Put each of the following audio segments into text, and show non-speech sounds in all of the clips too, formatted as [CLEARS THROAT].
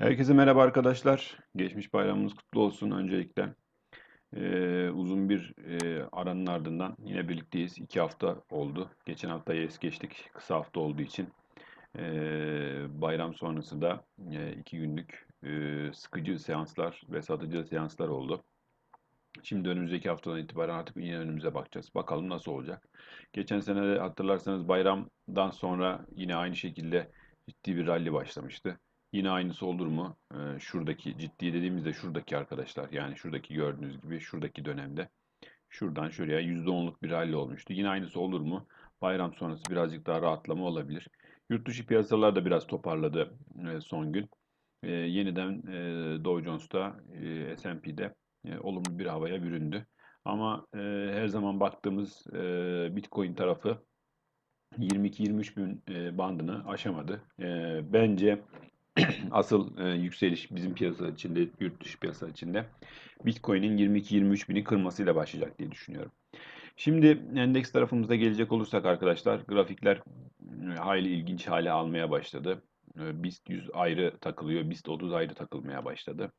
Herkese merhaba arkadaşlar. Geçmiş bayramınız kutlu olsun öncelikle. Ee, uzun bir e, aranın ardından yine birlikteyiz. İki hafta oldu. Geçen hafta es geçtik kısa hafta olduğu için. Ee, bayram sonrası da e, iki günlük e, sıkıcı seanslar ve satıcı seanslar oldu. Şimdi önümüzdeki haftadan itibaren artık yine önümüze bakacağız. Bakalım nasıl olacak. Geçen sene hatırlarsanız bayramdan sonra yine aynı şekilde ciddi bir rally başlamıştı. Yine aynısı olur mu? Ee, şuradaki ciddi dediğimizde şuradaki arkadaşlar yani şuradaki gördüğünüz gibi şuradaki dönemde şuradan şuraya %10'luk bir rally olmuştu. Yine aynısı olur mu? Bayram sonrası birazcık daha rahatlama olabilir. Yurt dışı piyasalar da biraz toparladı e, son gün. E, yeniden e, Dow Jones'ta, e, S&P'de e, olumlu bir havaya büründü. Ama e, her zaman baktığımız e, Bitcoin tarafı 22-23 bin e, bandını aşamadı. E, bence [CLEARS THROAT] asıl e, yükseliş bizim piyasa içinde, yurt dışı piyasa içinde Bitcoin'in 22-23 bini kırmasıyla başlayacak diye düşünüyorum. Şimdi endeks tarafımızda gelecek olursak arkadaşlar grafikler e, hayli ilginç hale almaya başladı. E, BIST 100 ayrı takılıyor, BIST 30 ayrı takılmaya başladı.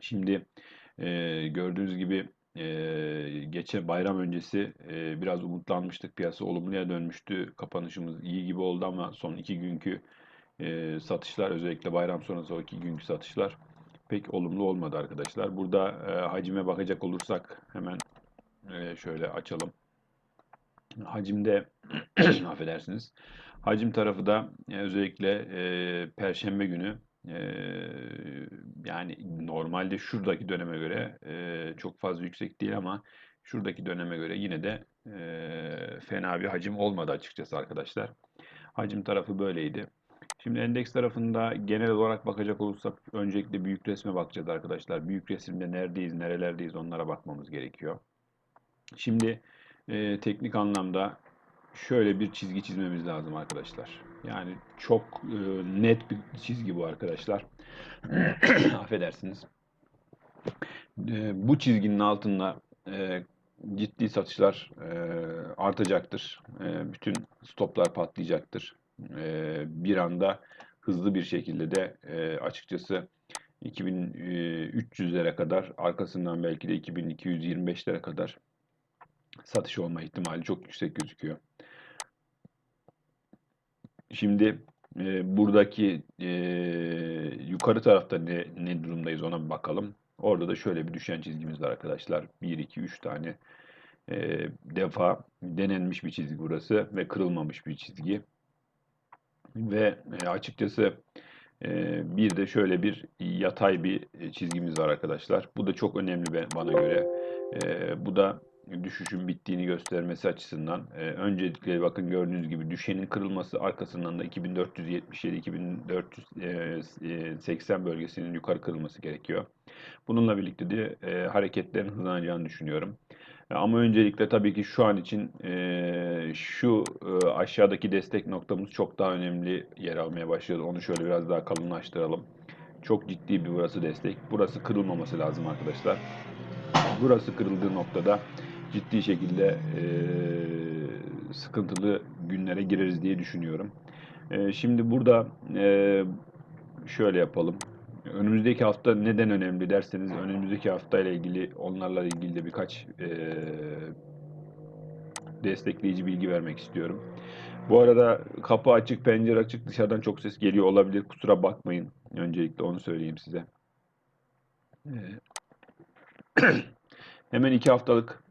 Şimdi e, gördüğünüz gibi e, geçen bayram öncesi e, biraz umutlanmıştık. Piyasa olumluya dönmüştü. Kapanışımız iyi gibi oldu ama son iki günkü e, satışlar özellikle bayram sonrası o iki günkü satışlar pek olumlu olmadı arkadaşlar. Burada e, hacime bakacak olursak hemen e, şöyle açalım. Hacimde [CLEARS THROAT] affedersiniz. Hacim tarafı da e, özellikle e, Perşembe günü e, yani normalde şuradaki döneme göre e, çok fazla yüksek değil ama şuradaki döneme göre yine de e, fena bir hacim olmadı açıkçası arkadaşlar. Hacim tarafı böyleydi. Şimdi endeks tarafında genel olarak bakacak olursak öncelikle büyük resme bakacağız arkadaşlar. Büyük resimde neredeyiz, nerelerdeyiz onlara bakmamız gerekiyor. Şimdi e, teknik anlamda şöyle bir çizgi çizmemiz lazım arkadaşlar. Yani çok e, net bir çizgi bu arkadaşlar. [CLEARS THROAT] Affedersiniz. E, bu çizginin altında e, ciddi satışlar e, artacaktır. E, bütün stoplar patlayacaktır. E, bir anda hızlı bir şekilde de e, açıkçası 2300'lere kadar arkasından belki de 2225'lere kadar satış olma ihtimali çok yüksek gözüküyor. Şimdi e, buradaki e, yukarı tarafta ne, ne durumdayız ona bir bakalım. Orada da şöyle bir düşen çizgimiz var arkadaşlar. 1, 2, 3 tane e, defa denenmiş bir çizgi burası ve kırılmamış bir çizgi. Ve e, açıkçası e, bir de şöyle bir yatay bir çizgimiz var arkadaşlar. Bu da çok önemli bana göre. E, bu da düşüşün bittiğini göstermesi açısından e, öncelikle bakın gördüğünüz gibi düşenin kırılması arkasından da 2477-2480 bölgesinin yukarı kırılması gerekiyor. Bununla birlikte de e, hareketlerin hızlanacağını düşünüyorum. E, ama öncelikle tabii ki şu an için e, şu e, aşağıdaki destek noktamız çok daha önemli yer almaya başladı. Onu şöyle biraz daha kalınlaştıralım. Çok ciddi bir burası destek. Burası kırılmaması lazım arkadaşlar. Burası kırıldığı noktada ciddi şekilde e, sıkıntılı günlere gireriz diye düşünüyorum. E, şimdi burada e, şöyle yapalım. Önümüzdeki hafta neden önemli derseniz önümüzdeki hafta ile ilgili onlarla ilgili de birkaç e, destekleyici bilgi vermek istiyorum. Bu arada kapı açık, pencere açık, dışarıdan çok ses geliyor olabilir. Kusura bakmayın. Öncelikle onu söyleyeyim size. [CLEARS THROAT] Hemen iki haftalık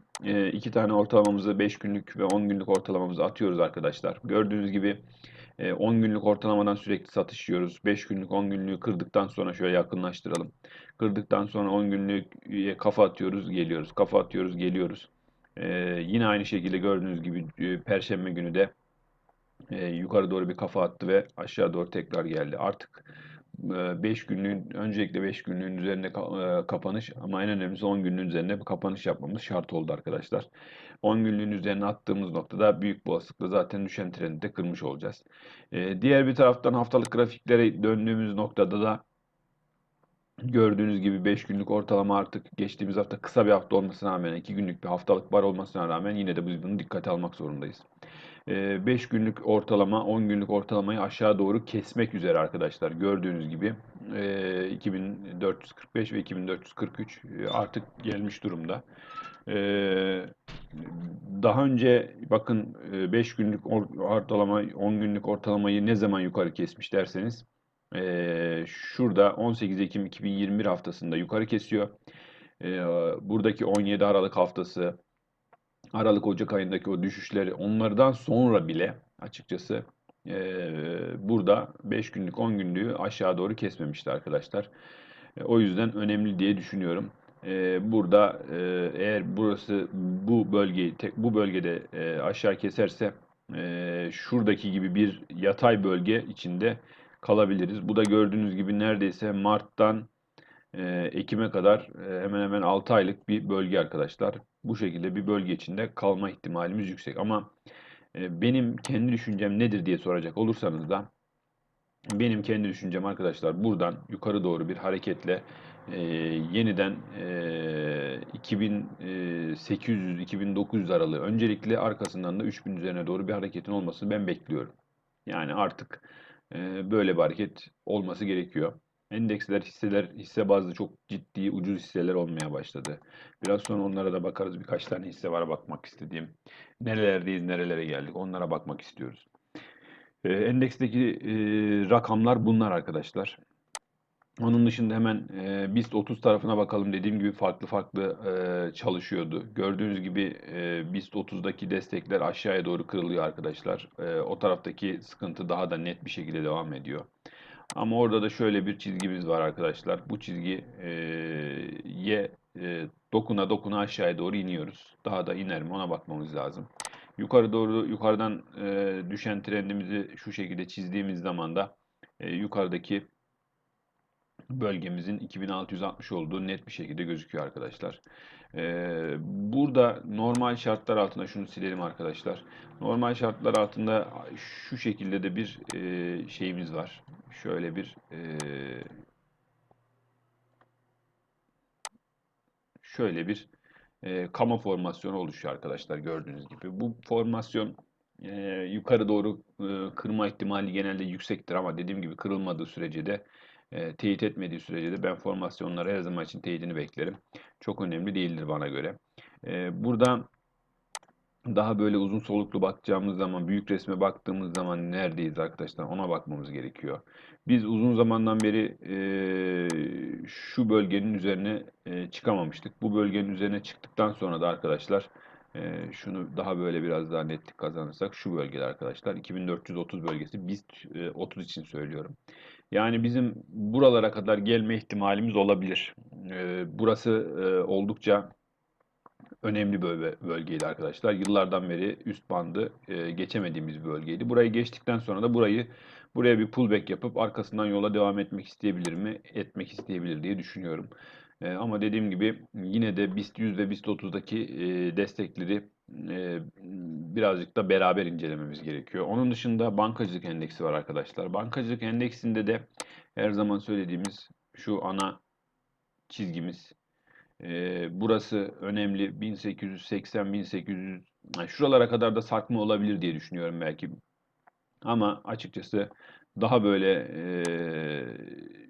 iki tane ortalamamızı 5 günlük ve 10 günlük ortalamamızı atıyoruz arkadaşlar. Gördüğünüz gibi 10 günlük ortalamadan sürekli satış yiyoruz. 5 günlük 10 günlüğü kırdıktan sonra şöyle yakınlaştıralım. Kırdıktan sonra 10 günlük kafa atıyoruz geliyoruz. Kafa atıyoruz geliyoruz. Yine aynı şekilde gördüğünüz gibi Perşembe günü de yukarı doğru bir kafa attı ve aşağı doğru tekrar geldi. Artık 5 günlüğün öncelikle 5 günlüğün üzerinde kapanış ama en önemlisi 10 günlüğün üzerinde bir kapanış yapmamız şart oldu arkadaşlar. 10 günlüğün üzerine attığımız noktada büyük bir olasılıkla zaten düşen trendi de kırmış olacağız. Diğer bir taraftan haftalık grafiklere döndüğümüz noktada da Gördüğünüz gibi 5 günlük ortalama artık geçtiğimiz hafta kısa bir hafta olmasına rağmen 2 günlük bir haftalık bar olmasına rağmen yine de biz bunu dikkate almak zorundayız. 5 günlük ortalama 10 günlük ortalamayı aşağı doğru kesmek üzere arkadaşlar. Gördüğünüz gibi e, 2445 ve 2443 e, artık gelmiş durumda. E, daha önce bakın 5 günlük ortalama 10 günlük ortalamayı ne zaman yukarı kesmiş derseniz e, şurada 18 Ekim 2021 haftasında yukarı kesiyor. E, buradaki 17 Aralık haftası Aralık Ocak ayındaki o düşüşleri onlardan sonra bile açıkçası e, burada 5 günlük 10 günlüğü aşağı doğru kesmemişti arkadaşlar. E, o yüzden önemli diye düşünüyorum. Burada eğer burası bu bölgeyi tek bu bölgede e, aşağı keserse e, şuradaki gibi bir yatay bölge içinde kalabiliriz. Bu da gördüğünüz gibi neredeyse Mart'tan e, Ekim'e kadar e, hemen hemen 6 aylık bir bölge arkadaşlar. Bu şekilde bir bölge içinde kalma ihtimalimiz yüksek. Ama e, benim kendi düşüncem nedir diye soracak olursanız da benim kendi düşüncem arkadaşlar buradan yukarı doğru bir hareketle e, yeniden e, 2800-2900 aralığı öncelikle arkasından da 3000 üzerine doğru bir hareketin olmasını ben bekliyorum. Yani artık e, böyle bir hareket olması gerekiyor. Endeksler, hisseler, hisse bazlı çok ciddi ucuz hisseler olmaya başladı. Biraz sonra onlara da bakarız. Birkaç tane hisse var bakmak istediğim. Nerelerdeyiz, nerelere geldik onlara bakmak istiyoruz. E, endeksteki e, rakamlar bunlar arkadaşlar. Onun dışında hemen e, BIST 30 tarafına bakalım. Dediğim gibi farklı farklı e, çalışıyordu. Gördüğünüz gibi e, BIST 30'daki destekler aşağıya doğru kırılıyor arkadaşlar. E, o taraftaki sıkıntı daha da net bir şekilde devam ediyor. Ama orada da şöyle bir çizgimiz var arkadaşlar. Bu çizgi e, ye e, dokuna dokuna aşağıya doğru iniyoruz. Daha da iner mi ona bakmamız lazım. Yukarı doğru yukarıdan e, düşen trendimizi şu şekilde çizdiğimiz zaman da e, yukarıdaki bölgemizin 2660 olduğu net bir şekilde gözüküyor arkadaşlar. Ee, burada normal şartlar altında şunu silelim arkadaşlar. Normal şartlar altında şu şekilde de bir e, şeyimiz var. Şöyle bir e, şöyle bir e, kama formasyonu oluşuyor arkadaşlar gördüğünüz gibi. Bu formasyon e, yukarı doğru e, kırma ihtimali genelde yüksektir ama dediğim gibi kırılmadığı sürece de e, teyit etmediği sürece de ben formasyonları her zaman için teyidini beklerim. Çok önemli değildir bana göre. E, burada daha böyle uzun soluklu bakacağımız zaman, büyük resme baktığımız zaman neredeyiz arkadaşlar ona bakmamız gerekiyor. Biz uzun zamandan beri e, şu bölgenin üzerine e, çıkamamıştık. Bu bölgenin üzerine çıktıktan sonra da arkadaşlar e, şunu daha böyle biraz daha netlik kazanırsak şu bölgede arkadaşlar 2430 bölgesi biz e, 30 için söylüyorum. Yani bizim buralara kadar gelme ihtimalimiz olabilir. E, burası e, oldukça önemli bölge, bölgeydi arkadaşlar. Yıllardan beri üst bandı e, geçemediğimiz bir bölgeydi. Burayı geçtikten sonra da burayı buraya bir pullback yapıp arkasından yola devam etmek isteyebilir mi? Etmek isteyebilir diye düşünüyorum. E, ama dediğim gibi yine de BIST 100 ve BIST 30'daki e, destekleri birazcık da beraber incelememiz gerekiyor. Onun dışında bankacılık endeksi var arkadaşlar. Bankacılık endeksinde de her zaman söylediğimiz şu ana çizgimiz burası önemli 1880 1800 yani şuralara kadar da sarkma olabilir diye düşünüyorum belki. Ama açıkçası daha böyle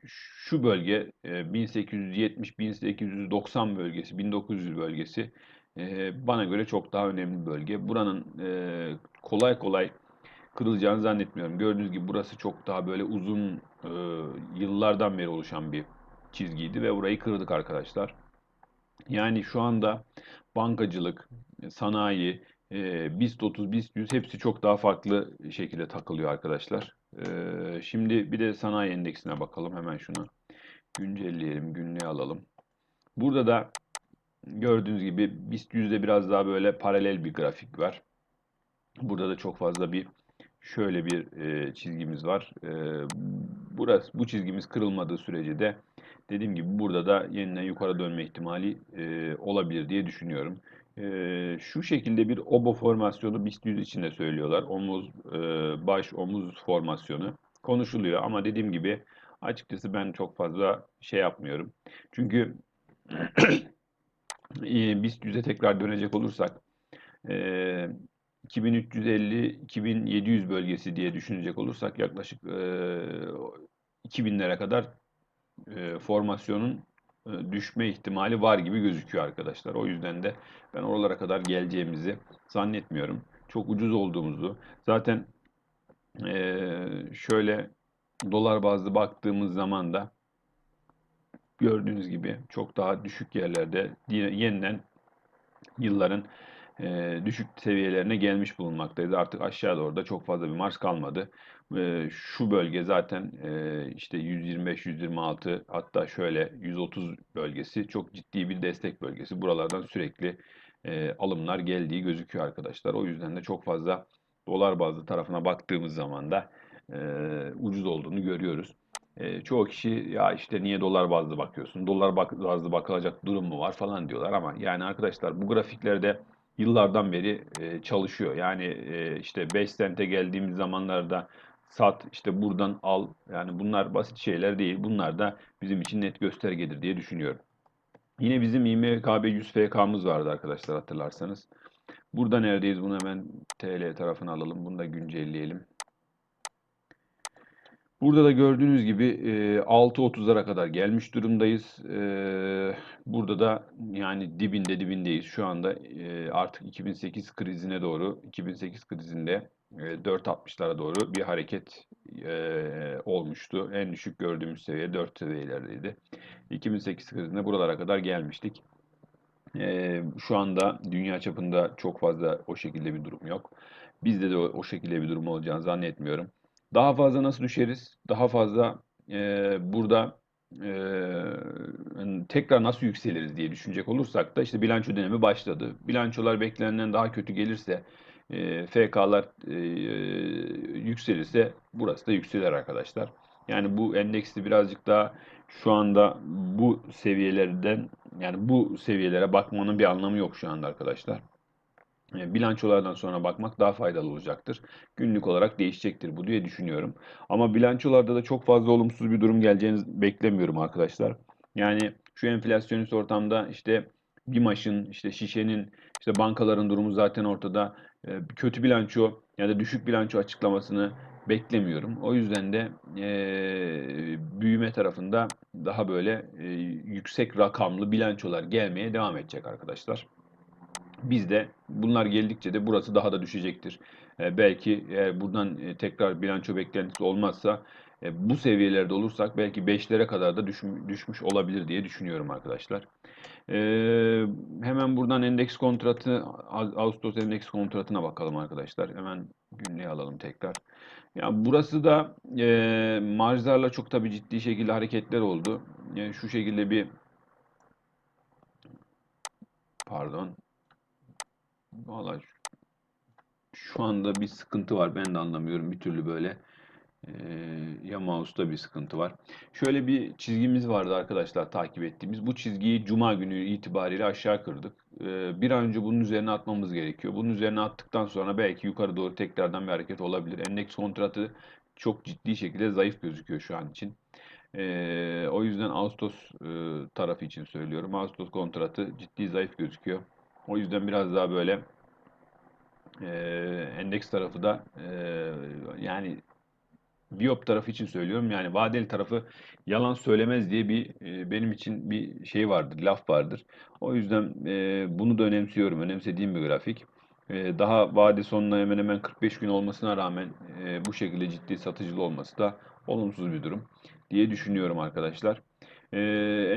şu bölge e, 1870 1890 bölgesi 1900 bölgesi bana göre çok daha önemli bölge. Buranın kolay kolay kırılacağını zannetmiyorum. Gördüğünüz gibi burası çok daha böyle uzun yıllardan beri oluşan bir çizgiydi ve burayı kırdık arkadaşlar. Yani şu anda bankacılık, sanayi, BIST 30, BIST 100 hepsi çok daha farklı şekilde takılıyor arkadaşlar. Şimdi bir de sanayi endeksine bakalım. Hemen şunu güncelleyelim, günlüğe alalım. Burada da gördüğünüz gibi BIST 100'de biraz daha böyle paralel bir grafik var. Burada da çok fazla bir şöyle bir e, çizgimiz var. E, burası bu çizgimiz kırılmadığı sürece de dediğim gibi burada da yeniden yukarı dönme ihtimali e, olabilir diye düşünüyorum. E, şu şekilde bir obo formasyonu BIST 100 içinde söylüyorlar. Omuz, e, baş, omuz formasyonu konuşuluyor ama dediğim gibi açıkçası ben çok fazla şey yapmıyorum. Çünkü [CLEARS THROAT] e, BIST 100'e tekrar dönecek olursak e, 2350-2700 bölgesi diye düşünecek olursak yaklaşık e, 2000'lere kadar e, formasyonun e, düşme ihtimali var gibi gözüküyor arkadaşlar. O yüzden de ben oralara kadar geleceğimizi zannetmiyorum. Çok ucuz olduğumuzu. Zaten e, şöyle dolar bazlı baktığımız zaman da gördüğünüz gibi çok daha düşük yerlerde yeniden yılların e, düşük seviyelerine gelmiş bulunmaktayız. Artık aşağı doğru da çok fazla bir marş kalmadı. E, şu bölge zaten e, işte 125-126 hatta şöyle 130 bölgesi çok ciddi bir destek bölgesi. Buralardan sürekli e, alımlar geldiği gözüküyor arkadaşlar. O yüzden de çok fazla dolar bazlı tarafına baktığımız zaman da e, ucuz olduğunu görüyoruz. Çoğu kişi ya işte niye dolar bazlı bakıyorsun? Dolar bazlı bakılacak durum mu var falan diyorlar ama yani arkadaşlar bu grafiklerde yıllardan beri çalışıyor. Yani işte 5 sente geldiğimiz zamanlarda sat, işte buradan al. Yani bunlar basit şeyler değil. Bunlar da bizim için net göstergedir diye düşünüyorum. Yine bizim İMKB 100 FK'mız vardı arkadaşlar hatırlarsanız. Burada neredeyiz? Bunu hemen TL tarafına alalım. Bunu da güncelleyelim. Burada da gördüğünüz gibi 6.30'lara kadar gelmiş durumdayız. Burada da yani dibinde dibindeyiz. Şu anda artık 2008 krizine doğru, 2008 krizinde 4.60'lara doğru bir hareket olmuştu. En düşük gördüğümüz seviye 4 seviyelerdeydi. 2008 krizinde buralara kadar gelmiştik. Şu anda dünya çapında çok fazla o şekilde bir durum yok. Bizde de o şekilde bir durum olacağını zannetmiyorum. Daha fazla nasıl düşeriz? Daha fazla e, burada e, tekrar nasıl yükseliriz diye düşünecek olursak da işte bilanço dönemi başladı. Bilançolar beklenenden daha kötü gelirse e, FK'lar e, yükselirse burası da yükselir arkadaşlar. Yani bu endeksi birazcık daha şu anda bu seviyelerden yani bu seviyelere bakmanın bir anlamı yok şu anda arkadaşlar. Bilançolardan sonra bakmak daha faydalı olacaktır. Günlük olarak değişecektir bu diye düşünüyorum. Ama bilançolarda da çok fazla olumsuz bir durum geleceğini beklemiyorum arkadaşlar. Yani şu enflasyonist ortamda işte BİMAŞ'ın, işte şişenin, işte bankaların durumu zaten ortada. Kötü bilanço ya da düşük bilanço açıklamasını beklemiyorum. O yüzden de e, büyüme tarafında daha böyle e, yüksek rakamlı bilançolar gelmeye devam edecek arkadaşlar. Biz de bunlar geldikçe de burası daha da düşecektir. E, belki eğer buradan e, tekrar bilanço beklentisi olmazsa e, bu seviyelerde olursak belki 5'lere kadar da düş, düşmüş olabilir diye düşünüyorum arkadaşlar. Hemen buradan endeks kontratı Ağustos endeks kontratına bakalım arkadaşlar. Hemen günlüğe alalım tekrar. Ya burası da e, marjlarla çok tabii ciddi şekilde hareketler oldu. Yani şu şekilde bir pardon Valla şu anda bir sıkıntı var. Ben de anlamıyorum bir türlü böyle. Ee, ya mouse'da bir sıkıntı var. Şöyle bir çizgimiz vardı arkadaşlar takip ettiğimiz. Bu çizgiyi cuma günü itibariyle aşağı kırdık. Ee, bir an önce bunun üzerine atmamız gerekiyor. Bunun üzerine attıktan sonra belki yukarı doğru tekrardan bir hareket olabilir. Endeks kontratı çok ciddi şekilde zayıf gözüküyor şu an için. Ee, o yüzden Ağustos e, tarafı için söylüyorum. Ağustos kontratı ciddi zayıf gözüküyor. O yüzden biraz daha böyle e, endeks tarafı da e, yani Biop tarafı için söylüyorum. Yani vadeli tarafı yalan söylemez diye bir e, benim için bir şey vardır, laf vardır. O yüzden e, bunu da önemsiyorum. Önemsediğim bir grafik. E, daha vade sonuna hemen hemen 45 gün olmasına rağmen e, bu şekilde ciddi satıcılı olması da olumsuz bir durum diye düşünüyorum arkadaşlar. E,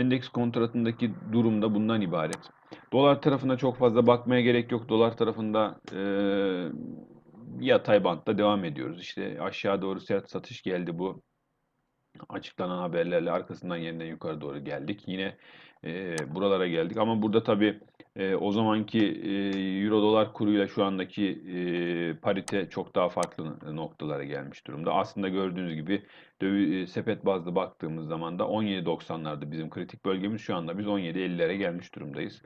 endeks kontratındaki durum da bundan ibaret. Dolar tarafına çok fazla bakmaya gerek yok. Dolar tarafında e, yatay bantta devam ediyoruz. İşte aşağı doğru sert satış geldi bu açıklanan haberlerle arkasından yeniden yukarı doğru geldik. Yine e, buralara geldik ama burada tabii e, o zamanki e, euro dolar kuruyla şu andaki e, parite çok daha farklı noktalara gelmiş durumda. Aslında gördüğünüz gibi döviz, sepet bazlı baktığımız zaman da 17.90'larda bizim kritik bölgemiz şu anda biz 17.50'lere gelmiş durumdayız.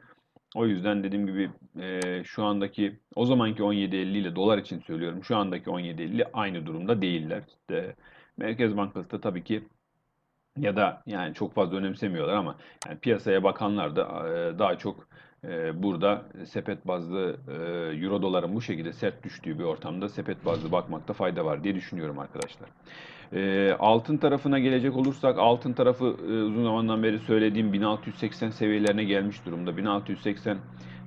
O yüzden dediğim gibi e, şu andaki o zamanki 17.50 ile dolar için söylüyorum. Şu andaki 17.50 aynı durumda değiller. İşte Merkez Bankası da tabii ki ya da yani çok fazla önemsemiyorlar ama yani piyasaya bakanlar da e, daha çok burada sepet bazlı e, euro doların bu şekilde sert düştüğü bir ortamda sepet bazlı bakmakta fayda var diye düşünüyorum arkadaşlar. E, altın tarafına gelecek olursak altın tarafı e, uzun zamandan beri söylediğim 1680 seviyelerine gelmiş durumda. 1680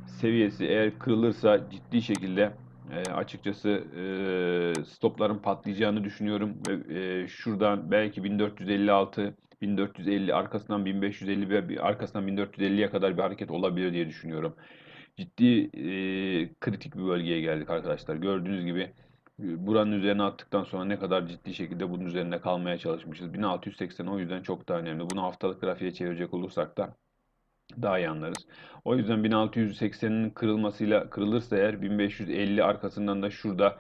seviyesi eğer kırılırsa ciddi şekilde e, açıkçası stopların patlayacağını düşünüyorum şuradan belki 1456 1450 arkasından 1550 ve bir arkasından 1450'ye kadar bir hareket olabilir diye düşünüyorum. Ciddi e, kritik bir bölgeye geldik arkadaşlar. Gördüğünüz gibi buranın üzerine attıktan sonra ne kadar ciddi şekilde bunun üzerinde kalmaya çalışmışız. 1680 o yüzden çok daha önemli. Bunu haftalık grafiğe çevirecek olursak da daha iyi anlarız. O yüzden 1680'in kırılmasıyla kırılırsa eğer 1550 arkasından da şurada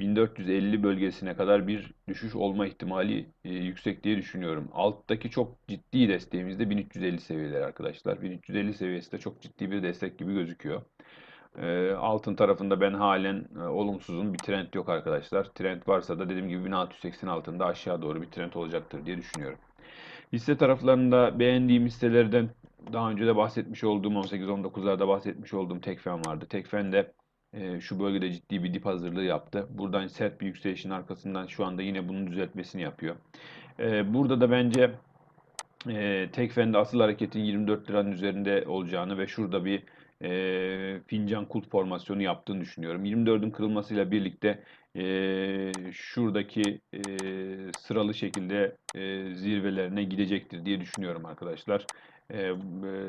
1450 bölgesine kadar bir düşüş olma ihtimali e, yüksek diye düşünüyorum. Alttaki çok ciddi desteğimiz de 1350 seviyeleri arkadaşlar. 1350 seviyesi de çok ciddi bir destek gibi gözüküyor. E, altın tarafında ben halen e, olumsuzum. Bir trend yok arkadaşlar. Trend varsa da dediğim gibi 1680 altında aşağı doğru bir trend olacaktır diye düşünüyorum. Hisse taraflarında beğendiğim hisselerden daha önce de bahsetmiş olduğum 18-19'larda bahsetmiş olduğum Tekfen vardı. Tekfen de e, şu bölgede ciddi bir dip hazırlığı yaptı. Buradan sert bir yükselişin arkasından şu anda yine bunun düzeltmesini yapıyor. Burada da bence e, Tekfen'de asıl hareketin 24 liranın üzerinde olacağını ve şurada bir fincan kulp formasyonu yaptığını düşünüyorum. 24'ün kırılmasıyla birlikte şuradaki sıralı şekilde zirvelerine gidecektir diye düşünüyorum arkadaşlar. E,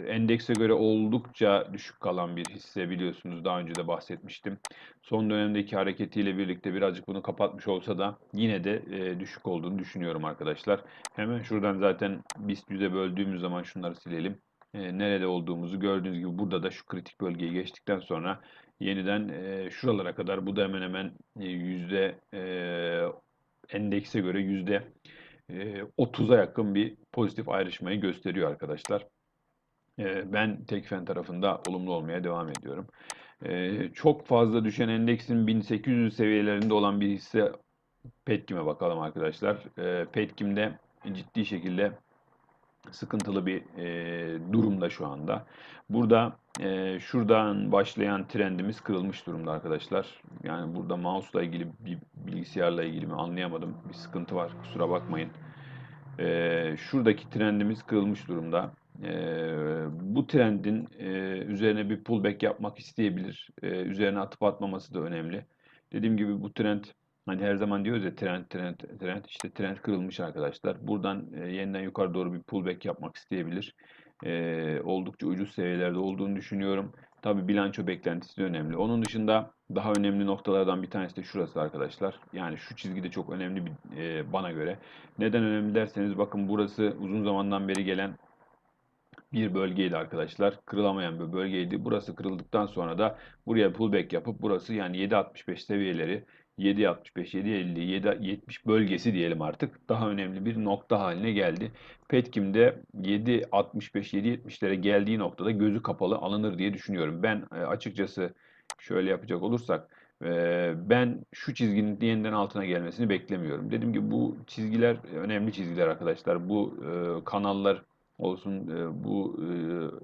endekse göre oldukça düşük kalan bir hisse biliyorsunuz daha önce de bahsetmiştim. Son dönemdeki hareketiyle birlikte birazcık bunu kapatmış olsa da yine de e, düşük olduğunu düşünüyorum arkadaşlar. Hemen şuradan zaten BIST 100'e böldüğümüz zaman şunları silelim. E, nerede olduğumuzu gördüğünüz gibi burada da şu kritik bölgeyi geçtikten sonra yeniden e, şuralara kadar bu da hemen hemen e, yüzde e, endekse göre yüzde 30'a yakın bir pozitif ayrışmayı gösteriyor arkadaşlar. Ben Tekfen tarafında olumlu olmaya devam ediyorum. Çok fazla düşen endeksin 1800 seviyelerinde olan bir hisse Petkim'e bakalım arkadaşlar. Petkim'de ciddi şekilde sıkıntılı bir e, durumda şu anda. Burada e, şuradan başlayan trendimiz kırılmış durumda arkadaşlar. Yani burada mouse'la ilgili bir bilgisayarla ilgili mi anlayamadım. Bir sıkıntı var kusura bakmayın. E, şuradaki trendimiz kırılmış durumda. E, bu trendin e, üzerine bir pullback yapmak isteyebilir. E, üzerine atıp atmaması da önemli. Dediğim gibi bu trend Hani her zaman diyoruz ya trend trend trend işte trend kırılmış arkadaşlar. Buradan e, yeniden yukarı doğru bir pullback yapmak isteyebilir. E, oldukça ucuz seviyelerde olduğunu düşünüyorum. Tabi bilanço beklentisi de önemli. Onun dışında daha önemli noktalardan bir tanesi de şurası arkadaşlar. Yani şu çizgi de çok önemli bir, e, bana göre. Neden önemli derseniz bakın burası uzun zamandan beri gelen bir bölgeydi arkadaşlar. Kırılamayan bir bölgeydi. Burası kırıldıktan sonra da buraya pullback yapıp burası yani 7.65 seviyeleri 7.65, 7.50, 7.70 bölgesi diyelim artık daha önemli bir nokta haline geldi. Petkim'de 7.65, 7.70'lere geldiği noktada gözü kapalı alınır diye düşünüyorum. Ben e, açıkçası şöyle yapacak olursak e, ben şu çizginin yeniden altına gelmesini beklemiyorum. Dediğim gibi bu çizgiler önemli çizgiler arkadaşlar. Bu e, kanallar olsun bu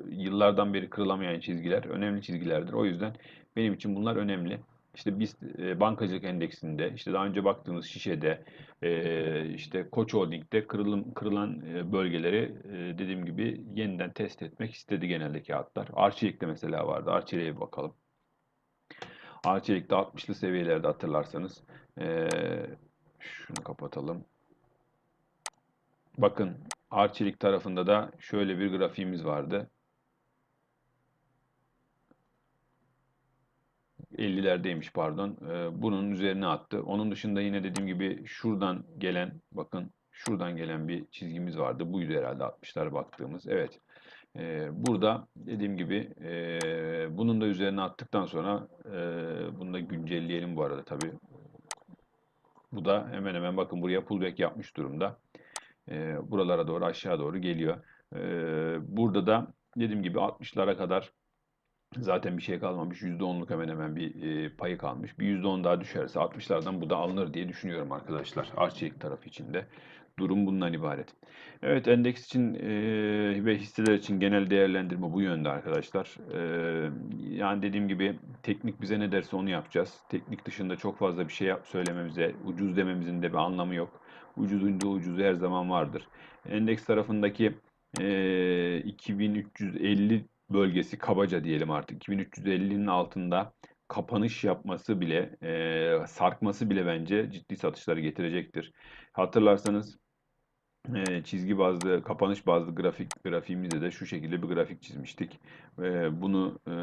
yıllardan beri kırılamayan çizgiler önemli çizgilerdir. O yüzden benim için bunlar önemli. İşte biz e, bankacılık endeksinde, işte daha önce baktığımız şişede, e, işte Koç Holding'de kırılım, kırılan e, bölgeleri e, dediğim gibi yeniden test etmek istedi genelde kağıtlar. Arçelik'te mesela vardı. Arçelik'e bir bakalım. Arçelik'te 60'lı seviyelerde hatırlarsanız. E, şunu kapatalım. Bakın Arçelik tarafında da şöyle bir grafiğimiz vardı. 50'lerdeymiş pardon. Ee, bunun üzerine attı. Onun dışında yine dediğim gibi şuradan gelen bakın şuradan gelen bir çizgimiz vardı. Buydu herhalde 60'lara baktığımız. Evet. Ee, burada dediğim gibi e, bunun da üzerine attıktan sonra e, bunu da güncelleyelim bu arada tabii. Bu da hemen hemen bakın buraya pullback yapmış durumda. E, buralara doğru aşağı doğru geliyor. E, burada da dediğim gibi 60'lara kadar Zaten bir şey kalmamış. %10'luk hemen hemen bir e, payı kalmış. Bir %10 daha düşerse 60'lardan bu da alınır diye düşünüyorum arkadaşlar. Arçelik tarafı içinde. durum bundan ibaret. Evet endeks için eee, ve hisseler için genel değerlendirme bu yönde arkadaşlar. Eee, yani dediğim gibi teknik bize ne derse onu yapacağız. Teknik dışında çok fazla bir şey yap söylememize, ucuz dememizin de bir anlamı yok. Ucuzunca ucuzu her zaman vardır. Endeks tarafındaki eee 2350 bölgesi kabaca diyelim artık. 2350'nin altında kapanış yapması bile, eee, sarkması bile bence ciddi satışları getirecektir. Hatırlarsanız eee, çizgi bazlı, kapanış bazlı grafik grafiğimizde de şu şekilde bir grafik çizmiştik. Eee, bunu eee,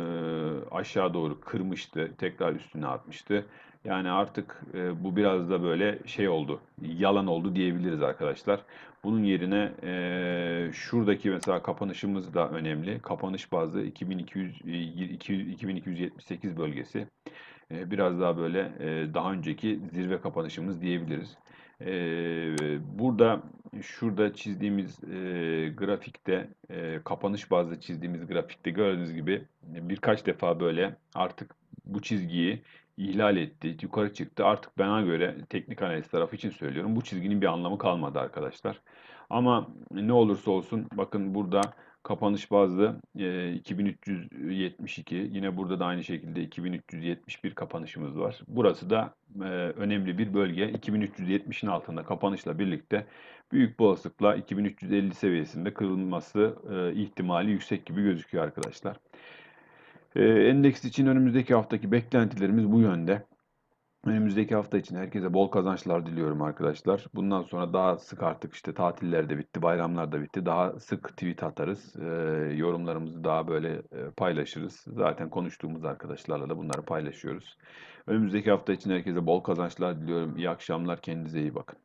aşağı doğru kırmıştı, tekrar üstüne atmıştı. Yani artık eee, bu biraz da böyle şey oldu, yalan oldu diyebiliriz arkadaşlar. Bunun yerine eee, şuradaki mesela kapanışımız da önemli. Kapanış bazlı 2200, e, 200 2278 bölgesi. Eee, biraz daha böyle eee, daha önceki zirve kapanışımız diyebiliriz. Eee, burada şurada çizdiğimiz eee, grafikte eee, kapanış bazlı çizdiğimiz grafikte gördüğünüz gibi birkaç defa böyle artık bu çizgiyi ihlal etti, yukarı çıktı. Artık bana göre teknik analiz tarafı için söylüyorum. Bu çizginin bir anlamı kalmadı arkadaşlar. Ama ne olursa olsun bakın burada kapanış bazlı e, 2372 yine burada da aynı şekilde 2371 kapanışımız var. Burası da e, önemli bir bölge. 2370'in altında kapanışla birlikte büyük bir olasılıkla 2350 seviyesinde kırılması e, ihtimali yüksek gibi gözüküyor arkadaşlar. E, endeks için önümüzdeki haftaki beklentilerimiz bu yönde. Önümüzdeki hafta için herkese bol kazançlar diliyorum arkadaşlar. Bundan sonra daha sık artık işte tatiller de bitti, bayramlar da bitti. Daha sık tweet atarız. Ee, yorumlarımızı daha böyle e, paylaşırız. Zaten konuştuğumuz arkadaşlarla da bunları paylaşıyoruz. Önümüzdeki hafta için herkese bol kazançlar diliyorum. İyi akşamlar. Kendinize iyi bakın.